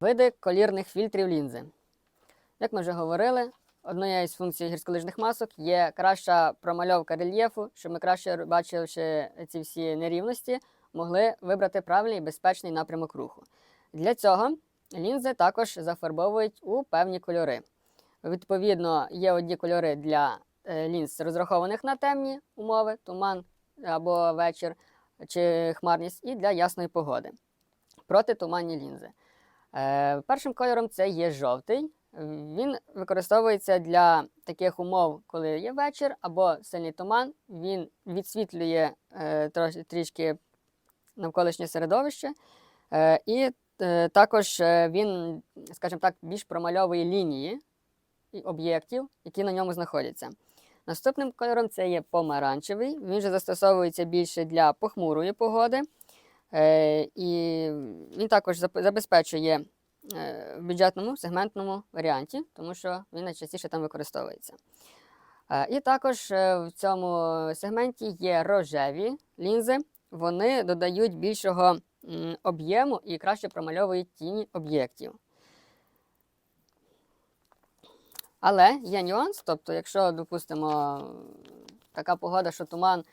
Види колірних фільтрів лінзи. Як ми вже говорили, однією з функцій гірськолижних масок є краща промальовка рельєфу, щоб ми краще, бачивши ці всі нерівності, могли вибрати правильний і безпечний напрямок руху. Для цього лінзи також зафарбовують у певні кольори. Відповідно, є одні кольори для е, лінз, розрахованих на темні умови, туман або вечір чи хмарність, і для ясної погоди. Протитуманні лінзи. Е, першим кольором це є жовтий. Він використовується для таких умов, коли є вечір або сильний туман. Він відсвітлює е, трішки навколишнє середовище, е, і також він, скажімо так, більш промальовує лінії об'єктів, які на ньому знаходяться. Наступним кольором це є помаранчевий. Він же застосовується більше для похмурої погоди. Е, і він також забезпечує е, в бюджетному сегментному варіанті, тому що він найчастіше там використовується. Е, І також в цьому сегменті є рожеві лінзи. Вони додають більшого об'єму і краще промальовують тіні об'єктів. Але є нюанс, тобто, якщо, допустимо, така погода, що туман,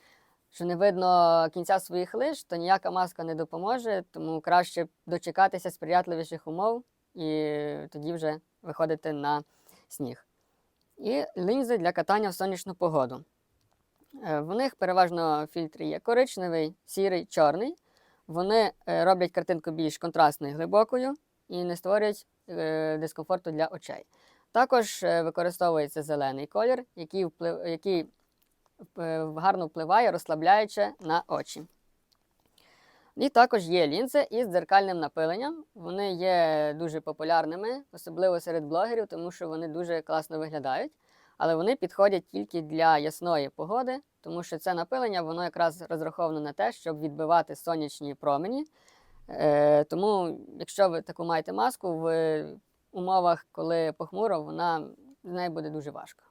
що не видно кінця своїх лиж, то ніяка маска не допоможе, тому краще дочекатися сприятливіших умов і тоді вже виходити на сніг. І лінзи для катання в сонячну погоду. Е, В них переважно фільтри є коричневий, сірий, чорний. Вони е, роблять картинку більш контрастною і глибокою і не створюють е, дискомфорту для очей. Також використовується зелений колір, який, вплив, який гарно впливає, розслабляючи на очі. І також є лінзи із дзеркальним напиленням. Вони є дуже популярними, особливо серед блогерів, тому що вони дуже класно виглядають. Але вони підходять тільки для ясної погоди, тому що це напилення воно якраз розраховано на те, щоб відбивати сонячні промені. Е, тому, якщо ви таку маєте маску, в умовах, коли похмуро, вона з нею буде дуже важко.